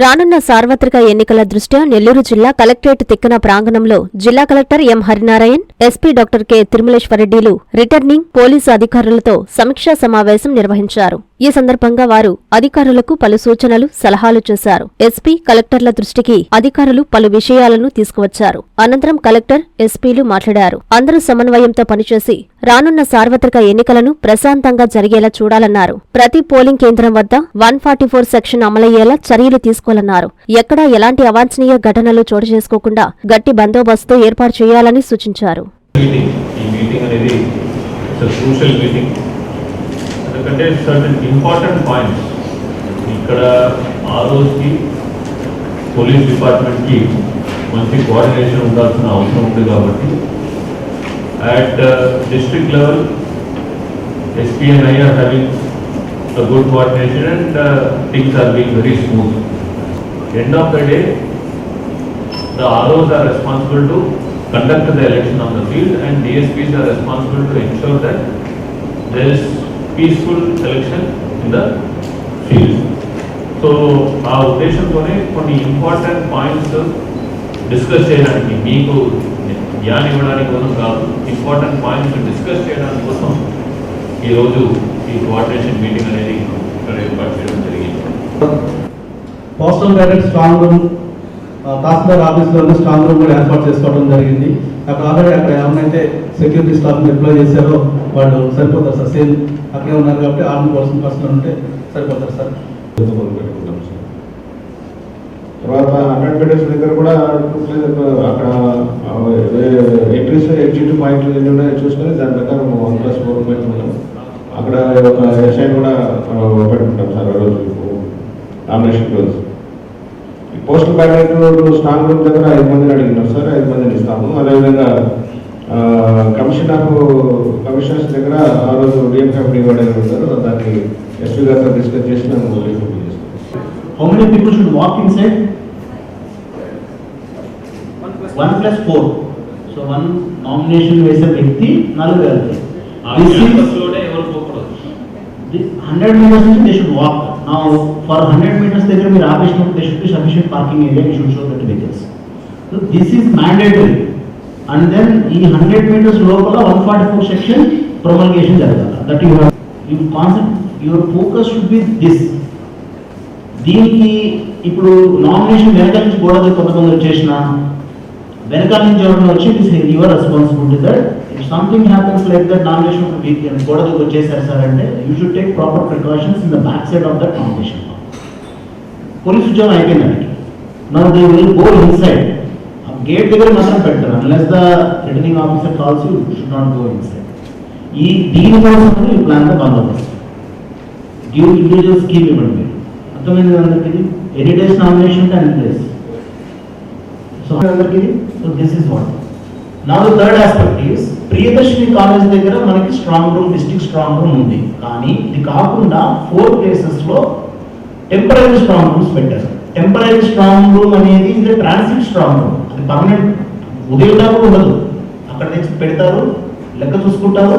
రానున్న సార్వత్రిక ఎన్నికల దృష్ట్యా నెల్లూరు జిల్లా కలెక్టరేట్ తిక్కన ప్రాంగణంలో జిల్లా collector M Harinarayan SP doctor K తిరుమలేశ్వరరెడ్డిలు returning police అధికారులతో సమీక్షా సమావేశం నిర్వహించారు. ఈ సందర్భంగా వారు అధికారులకు పలు సూచనలు సలహాలు చేశారు. ఎస్పీ కలెక్టర్ల దృష్టికి అధికారులు పలు విషయాలను తీసుకువచ్చారు. అనంతరం కలెక్టర్ ఎస్పీలు మాట్లాడారు. అందరూ సమన్వయంతో పనిచేసి రానున్న సార్వత్రిక ఎన్నికలను ప్రశాంతంగా జరిగేలా చూడాలన్నారు. ప్రతి పోలింగ్ కేంద్రం వద్ద వన్ ఫార్టీ ఫోర్ సెక్షన్ అమలయ్యేలా చర్యలు తీసుకోవాలన్నారు. ఎక్కడా ఎలాంటి అవాంఛనీయ ఘటనలు చోటు చేసుకోకుండా గట్టి బందోబస్తు ఏర్పాటు చేయాలని సూచించారు. ఎందుకంటే సర్టన్ ఇంపార్టెంట్ పాయింట్స్ ఇక్కడ ఆ రోజుకి పోలీస్ డిపార్ట్మెంట్కి మంచి కోఆర్డినేషన్ ఉండాల్సిన అవసరం ఉంది కాబట్టి at district level SP and I are having a good coordination and uh, things are being very smooth. End of the day, the ROs are responsible to conduct the election on the field and DSPs are responsible to ensure that there is peaceful selection in the field so ఆ ఉద్దేశంతోనే కొన్ని important points discuss చేయడానికి మీకు జ్ఞానం ఇవ్వడానికి కోసం కాదు important points discuss చేయడానికి కోసం ఈరోజు ఈ కోఆర్డినేషన్ మీటింగ్ అనేది ఇక్కడ ఏర్పాటు చేయడం జరిగింది. Postal direct strong room tahsildar ఆఫీస్లోనే స్ట్రాంగ్ రూమ్ కూడా ఏర్పాటు చేసుకోవడం జరిగింది. అక్కడ ఆల్రెడీ అక్కడ ఎవరైతే సెక్యూరిటీ స్టాఫ్ ఎంప్లాయ్ చేశారో వాళ్ళు సరిపోతారు సార్. సేమ్ అక్కడే ఉన్నారు కాబట్టి ఆర్మీ పర్సన్ పర్సన్ ఉంటే సరిపోతారు సార్. పెట్టుకుంటాం సార్ తర్వాత హండ్రెడ్ మీటర్స్ దగ్గర కూడా అక్కడ ఎంట్రీస్ ఎగ్జిట్ పాయింట్లు ఎన్ని ఉన్నాయో చూసుకొని దాని ప్రకారం వన్ ప్లస్ ఫోర్ పెట్టుకున్నాం అక్కడ ఒక ఎస్ఐ కూడా పెట్టుకుంటాం సార్ ఆ రోజు. నామినేషన్ రోజు. ఈ పోస్టల్ బ్యాలెట్ స్ట్రాంగ్ రూమ్ దగ్గర ఐదు మందిని అడిగినాం సార్ ఐదు మందిని ఇస్తాము అదేవిధంగా ఆ, కమిషన్ ఆఫ్ కమిషనర్స్ దగ్గర ఆ రోజు డిఎం ఫ్యామిలీ కూడా ఉంటారు దాన్ని ఎస్పీ గారితో డిస్కస్ చేసి మేము రిపోర్ట్ చేస్తాం How many people should walk inside? One plus four. So one nomination వేసే వ్యక్తి నలుగురు వెళ్తారు. హండ్రెడ్ మీటర్స్ నుంచి దే షుడ్ వాక్ నా ఫర్ హండ్రెడ్ మీటర్స్ దగ్గర మీరు ఆపేసినప్పుడు they should be sufficient parking area should show that vehicles so this is mandatory and then ఈ hundred metres లోపల one forty four section promulgation జరగాలి that you you concept your focus should be this దీనికి ఇప్పుడు nomination వెనకాల నుంచి గోడ కొంతమంది వచ్చేసిన వెనకాల నుంచి ఎవరైనా వచ్చి this your responsibility that something happens like that nomination week గోడ దగ్గర వచ్చేసారు సార్ అంటే you should take proper precautions in the back side of that nomination police ఉద్యోగం అయిపోయిందండి నా they will go inside gate దగ్గర మాత్రం పెట్టరు. Unless the returning officer calls you should not go inside ఈ దీనికోసం ఈ ప్లాన్గా బందోబస్తు గివ్ ఇండివిజువల్ స్కీమ్ ఇవ్వండి. మీరు అర్థమైంది అందరికీ? ఇది any days nomination ten days so అందరికీ? సో దిస్ ఇస్ వాట్ నా third aspect is Priyadarshini college దగ్గర మనకి strong room district strong room ఉంది. కానీ ఇది కాకుండా ఫోర్ ప్లేసెస్లో టెంపరీ స్ట్రాంగ్ రూమ్స్ పెట్టారు. టెంపరీ స్ట్రాంగ్ రూమ్ అనేది ఇది ట్రాన్సిట్ స్ట్రాంగ్ రూమ్ అది పర్మనెంట్ ఉదయం దాకా ఉండదు. అక్కడ తెచ్చి పెడతారు లెక్క చూసుకుంటారు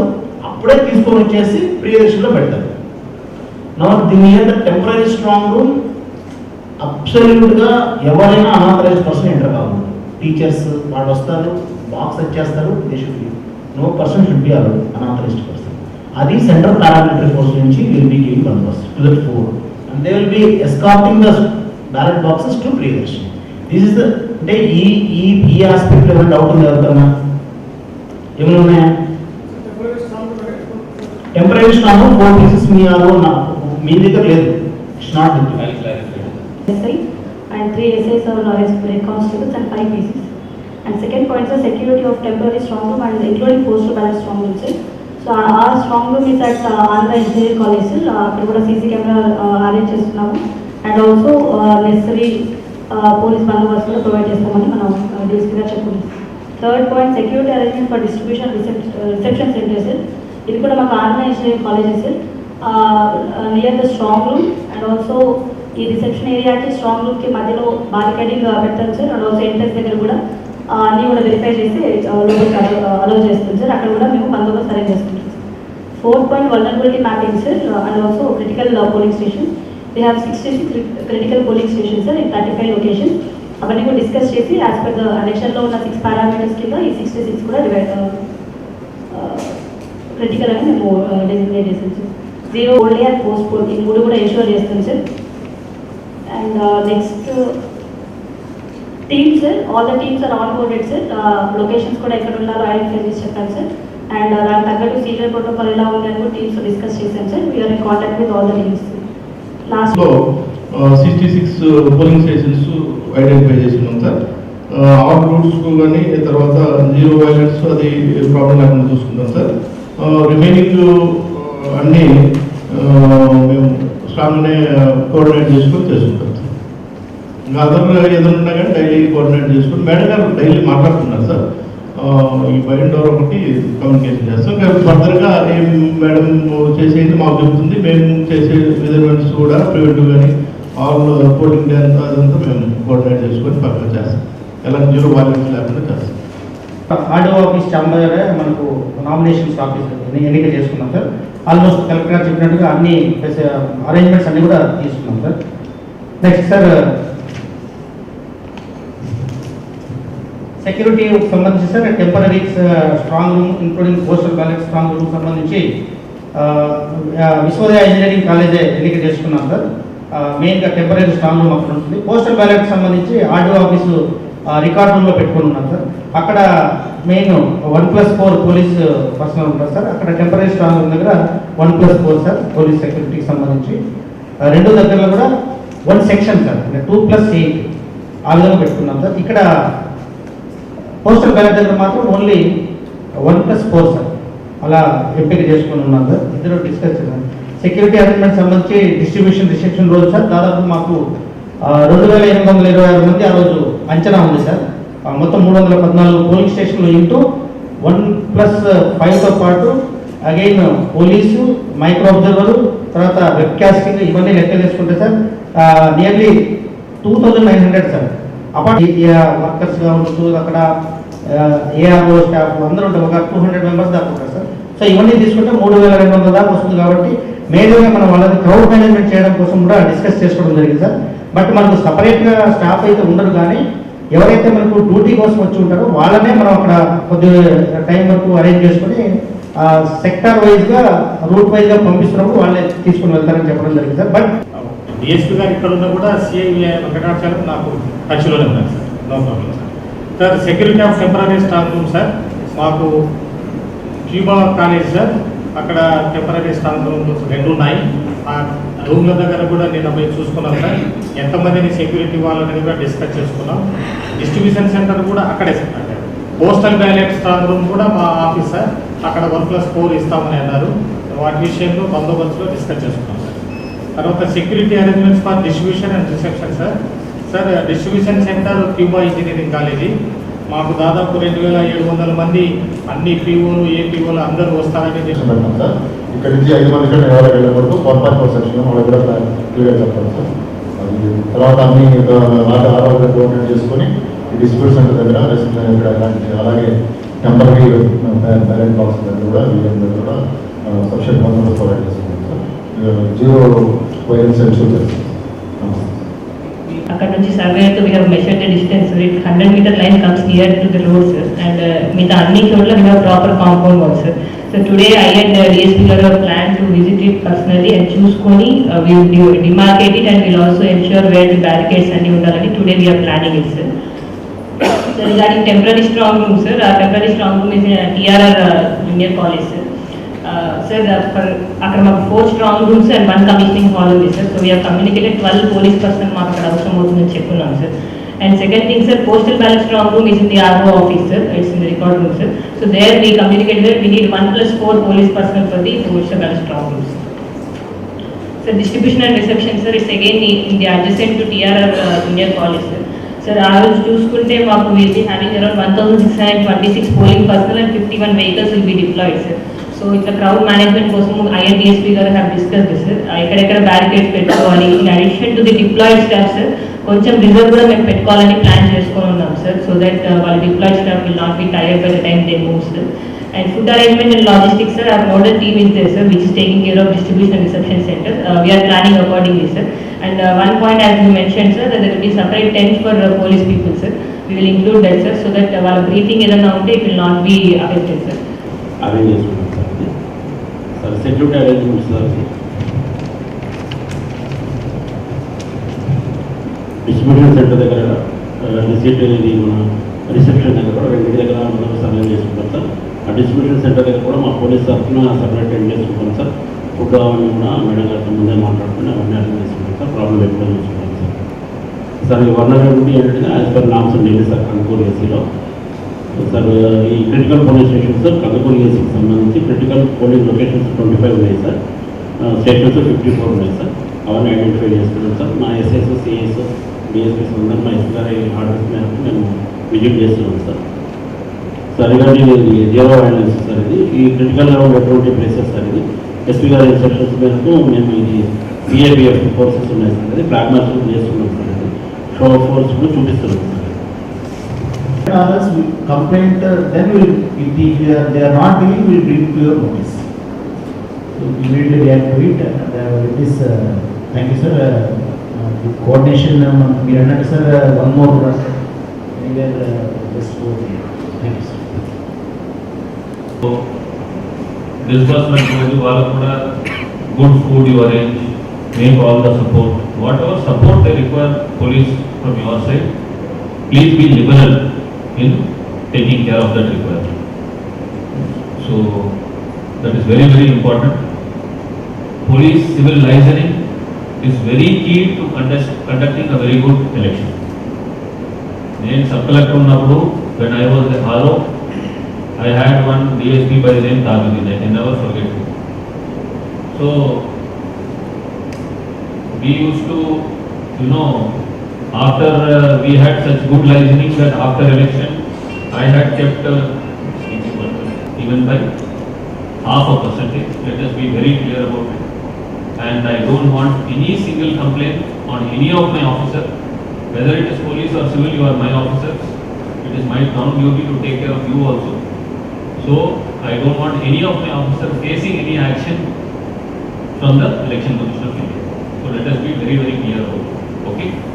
అప్పుడే తీసుకొని వచ్చేసి ప్రియదర్శిలో పెడతారు. నా దీని మీద టెంపరీ స్ట్రాంగ్ రూమ్ అబ్సల్యూట్గా ఎవరైనా అనాథరైజ్ పర్సన్ ఎంటర్ కావాలి టీచర్స్ వాళ్ళు వస్తారు బాక్స్ వచ్చేస్తారు they no person should be allowed unauthorised person అది సెంట్రల్ పారామిలిటరీ ఫోర్స్ నుంచి will be giving bandobast to that four and they will be escorting the ballot boxes to Priyadarshan this is the అంటే ఈ ఈ ఈ aspect ఏమైనా doubt ఉంది ఎవరికన్నా? ఏమైనా ఉన్నాయా? టెంపరీ స్ట్రాంగ్ ఫోర్ పీసెస్ మీ నా- మీ దగ్గర లేదు. It's not I clarify SI and three SIs are as head constables and second points security second point is security of temporary strong room and including postal balance strong room sir. So our our strong room అక్కడ uh, uh, కూడా CC camera arrange చేస్తున్నాము. And also necessary police bandobast కూడా provide చేస్తామని మనం డీసీగా చెప్పుకుంటాం third point security arrangement for distribution reception centre ఇది కూడా మాకు Andhra engineering colleges near the strong room and also ఈ రిసెప్షన్ ఏరియాకి స్ట్రాంగ్ రూమ్కి మధ్యలో బారికేడింగ్ పెడతాం సార్ అండ్ ఆల్సో ఎంట్రెన్స్ దగ్గర కూడా అన్నీ కూడా వెరిఫై చేసి ఆ, లోపలికి అలౌ చేస్తుంది సార్. అక్కడ కూడా మేము బందోబస్తు అరేంజ్ చేసుకుంటాం four point vulnerability mapping sir and also critical polling station we have sixty critical polling station sir in thirty five location అవన్నీ కూడా డిస్కస్ చేసి యాజ్ పర్ ద ఎలక్షన్లో ఉన్న సిక్స్ పారామీటర్స్ కింద ఈ సిక్స్టీ సిక్స్ కూడా డివైడ్ క్రిటికల్ uh, uh, అని మేము uh, డెసిగ్నేట్ చేసాం sir. Zero only and post poll ఈ మూడు కూడా ఎన్షూర్ చేస్తాం sir. And next teams sir all the teams are onboarded sir locations కూడా ఎక్కడ ఉన్నారో ఐడెంటిఫై చేసి చెప్పాను సార్ అండ్ దానికి తగ్గట్టు సీనియర్ ప్రోటోకాల్ ఎలా ఉందని కూడా టీమ్స్ డిస్కస్ చేశాను sir we are in contact with all the teams last sixty six polling stations identify చేసినాం సార్ ఆఫ్ రూట్స్ కానీ తర్వాత జీరో వైలెన్స్ అది ప్రాబ్లం లేకుండా చూసుకుంటాం సార్ రిమైనింగ్ uh, uh, అన్నీ uh, మేము స్ట్రాంగ్నే కోఆర్డినేట్ చేసుకొని చేసుకుంటాం. ఇంకా అదర్ ఏదైనా కానీ డైలీ కోఆర్డినేట్ చేసుకుని మేడం గారు డైలీ మాట్లాడుతున్నారు సార్. ఈ బయట డోర్ ఒకటి కమ్యూనికేషన్ చేస్తాం. ఇంకా ఫర్దర్గా ఏం మేడం చేసేది మాకు చెప్తుంది. మేము చేసే మెజర్మెంట్స్ కూడా ప్రివెంటివ్ కానీ ఆల్ పోలింగ్ డ్యాన్స్ అదంతా మేము కోఆర్డినేట్ చేసుకొని పక్కన చేస్తాం. ఎలా జీరో వాల్యూస్ లేకుండా చేస్తాం. ఆర్డో ఆఫీస్ చాంబర్ మనకు నామినేషన్స్ ఆఫీస్ ఎన్నిక చేసుకున్నాం సార్. ఆల్మోస్ట్ కలెక్టర్ గారు చెప్పినట్టుగా అన్ని అరేంజ్మెంట్స్ అన్ని కూడా తీసుకున్నాం సార్. నెక్స్ట్ సార్ సెక్యూరిటీకి సంబంధించి sir temporary strong room including postal ballot strong room సంబంధించి విశ్వోదయ ఇంజనీరింగ్ కాలేజే ఎన్నిక చేసుకున్నాం సార్. మెయిన్గా టెంపరీ స్ట్రాంగ్ రూమ్ అక్కడ ఉంటుంది. పోస్టల్ బ్యాలెట్ సంబంధించి ఆర్డీఓ ఆఫీసు రికార్డ్ రూమ్లో పెట్టుకుని ఉన్నాం సార్. అక్కడ main one plus four police personnel ఉంటారు సార్. అక్కడ టెంపరీ స్ట్రాంగ్ రూమ్ దగ్గర one plus four sir police సెక్యూరిటీకి సంబంధించి. రెండు దగ్గరలో కూడా వన్ సెక్షన్ సార్ అంటే టూ ప్లస్ ఎయిట్ ఆ విధంగా పెట్టుకున్నాం సార్. ఇక్కడ పోస్టల్ బ్యాలెట్ దగ్గర మాత్రం only one plus four sir. అలా ఎంపిక చేసుకుని ఉన్నాం సార్. ఇద్దరు డిస్కస్ చేశాం సెక్యూరిటీ అరేంజ్మెంట్ సంబంధించి డిస్ట్రిబ్యూషన్ రిసెప్షన్ రోజు సార్. దాదాపు మాకు రెండు వేల ఎనిమిది వందల ఇరవై ఆరు మంది ఆ రోజు అంచనా ఉంది సార్. మొత్తం మూడు వందల పద్నాలుగు పోలింగ్ స్టేషన్లు ఇంటూ వన్ ప్లస్ ఫైవ్తో పాటు అగైన్ పోలీసు మైక్రో అబ్జర్వరు తర్వాత వెబ్కాస్టింగ్ ఇవన్నీ లెక్క వేసుకుంటే sir nearly two thousand nine hundred sir. Apart workers కావచ్చు అక్కడ ఏఆర్ఓ స్టాఫ్ అందరూ ఉంటారు. ఒక టూ హండ్రెడ్ మెంబర్స్ దాకా ఉంటారు సార్. సో ఇవన్నీ తీసుకుంటే మూడు వేల రెండు వందల దాకా వస్తుంది కాబట్టి మేజర్గా మనం వాళ్ళని క్రౌడ్ మేనేజ్మెంట్ చేయడం కోసం కూడా డిస్కస్ చేసుకోవడం జరిగింది సార్. బట్ మనకు సపరేట్గా స్టాఫ్ అయితే ఉండరు కానీ ఎవరైతే మనకు డ్యూటీ కోసం వచ్చి ఉంటారో వాళ్ళనే మనం అక్కడ కొద్ది టైం వరకు అరేంజ్ చేసుకొని సెక్టార్ వైజ్గా రూట్ వైజ్గా పంపిస్తున్నప్పుడు వాళ్ళే తీసుకుని వెళ్తారని చెప్పడం జరిగింది సార్. బట్ డిఎస్పీ గారు ఇక్కడ ఉన్నా కూడా సిఐ వెంకటాచారం నాకు టచ్లోనే ఉన్నారు sir. No problem sir security of temporary staff room sir మాకు క్యూబా కాలేజ్ సార్ అక్కడ టెంపరీ స్టాఫ్ రూమ్స్ రెండు ఉన్నాయి. ఆ రూమ్ల దగ్గర కూడా నేను పోయి చూసుకున్నాను సార్ ఎంతమందిని సెక్యూరిటీ వాళ్ళని కూడా డిస్కస్ చేసుకున్నాం. డిస్ట్రిబ్యూషన్ సెంటర్ కూడా అక్కడే sir postal ballot strong room కూడా మా ఆఫీస్ సార్ అక్కడ వన్ ప్లస్ ఫోర్ ఇస్తామని అన్నారు. వాటి విషయంలో బందోబస్తులో డిస్కస్ చేసుకున్నాం సార్ తర్వాత security arrangements for distribution and reception sir sir distribution centre Quba engineering college మాకు దాదాపు రెండు వేల ఏడు వందల మంది అన్ని పీఓలు ఏపీఓలు అందరూ వస్తారని పెడతాం సార్ ఇక్కడ నుంచి ఐదు మంది కంటే ఎవరు వెళ్ళకూడదు వన్ పాయింట్ ఫోర్ సెక్షన్ వాళ్ళకి కూడా క్లియర్ చెప్తాం సార్. అది తర్వాత అన్ని రాజ ఆరోగ్య కోఆర్డినేట్ చేసుకొని సెంటర్ దగ్గర రిసెప్షన్ దగ్గర అలాగే టెంపరీ బ్యాలెట్ బాక్స్ దగ్గర కూడా వీఎం దగ్గర కూడా సబ్షన్ బందోబస్తు ప్రొవైడ్ చేస్తున్నాం సార్. జీరో వైలెన్స్ ఎన్షూర్ చేస్తాం అక్కడ నుంచి survey to we have the distance it hundred metre line comes near to the road sir and మిగతా అన్ని చోట్ల we have proper compound wall sir so today I and DSP గారు plan to visit it personally and చూసుకొని will demarcate it and will also ensure where the barricades అన్ని ఉండాలని today we're planning it sir So temporary strong room sir ఆ temporary strong room is is junior college sir sir అక్కడ మాకు four strong rooms and one commissioning hall ఉంది sir so we're communicated twelve police person మాకు అక్కడ అవసరం అవుతుందని చెప్పున్నాం sir and second thing sir postal ballot strong room is in the RO office sir it's in the record room sir so there we communicate that we need one plus four police person for the postal ballot strong rooms sir distribution and reception sir it's again in the the to TRR TRR college sir sir ఆ రోజు చూసుకుంటే మాకు will be having around one thousand six hundred twenty six polling personnel and fifty one vehicles will be deployed sir so ఇట్లా crowd management కోసం ఐఎన్డిఎస్పీ గారు have discuss sir ఎక్కడెక్కడ barricades పెట్టుకోవాలి in addition to the deployed staff sir కొంచెం reserve కూడా మేము పెట్టుకోవాలని plan చేసుకొని ఉన్నాం సార్ సో దట్ వాళ్ళ deployed staff will not be tired by the time they move sir And food arrangement and logistics, sir, our model team is there, sir, which is taking care of distribution and reception center. Uh, we are planning accordingly, sir. And uh, one point, as you mentioned, sir, that there will be separate tents for uh, police people, sir. We will include that, sir, so that uh, while breathing ఏదైనా ఉంటే it will not be affected, sir. Arrange చేసుకున్నాం sir అది Sir security arrangements sir distribution centre దగ్గర receipt అనేది మన reception దగ్గర కూడా రెండింటి దగ్గర మనం సర్వేలు చేసుకుంటాం సార్ ఆ డిస్ట్రిబ్యూషన్ సెంటర్ దగ్గర కూడా మా పోలీస్ తరఫున సపరేట్ అటెండ్ చేసుకుంటాం సార్ ఫుడ్ అవన్నీ కూడా మేడం గారితో ముందే మాట్లాడుకుని అవన్నీ అటెండ్ చేసుకుంటాం సార్ ప్రాబ్లం ఎప్పుడో చూసుకుంటాం సార్ సార్ ఈ వనరబిలిటీ ఏంటంటే యాజ్ పర్ నామ్స్ ఉండేది సార్ కనుకూరు ఏసీలో సార్ ఈ critical police station sir Kandukuru ఏసీకి సంబంధించి critical police locations twenty five ఉన్నాయి సార్. స్టేషన్స్ ఫిఫ్టీ ఫోర్ ఉన్నాయి సార్. అవన్నీ ఐడెంటిఫై చేస్తున్నాం సార్. మా ఎస్ఎస్ సిఎస్ బిఎస్ఎస్ అందరూ మా ఎస్ గారి ఆర్డర్స్ మేరకు మేము విజిట్ చేస్తున్నాం సార్. సార్ ఇలాంటి జీరో వైలెన్స్ సార్ ఇది. ఈ క్రిటికల్ ఎటువంటి ప్లేసెస్ సార్ ఇది? ఎస్పీ గారి ఇన్స్ట్రక్షన్స్ మేరకు మేము ఇది సిఏబిఎఫ్ ఫోర్సెస్ ఉన్నాయి సార్. అది ఫ్లాగ్ మార్చింగ్ చేస్తున్నాం సార్ ఇది. షో ఫోర్స్ కూడా చూపిస్తున్నాం sir. others will complaint, uh, then we will, if they are, they are not doing, we will bring to your notice. So immediately react to it and uh, with this, uh, thank you sir, uh, uh, the coordination, um, మీరు అన్నట్టు sir one more anywhere, uh, just go there. Thank you sir. Disbursement రోజు వాళ్ళకు కూడా good food you arrange make all the support whatever support they require police from your side please be liberal in taking care of that requirement so that is very very important police civil liaisoning is very key to conduct conducting a very good election నేను sub collector ఉన్నప్పుడు when I was హాలో I had one DSP by the name Tajuddin, I can never forget. Him. So, we used to, you know, after uh, we had such good licensing that after election, I had kept uh, even by half a percentage, let us be very clear about it. And I don't want any single complaint on any of my officers, whether it is police or civil, you are my officers. It is my ground duty to take care of you also. So I don't want any of my officers facing any action from the election commission of India. So let us be very, very clear about it. Okay?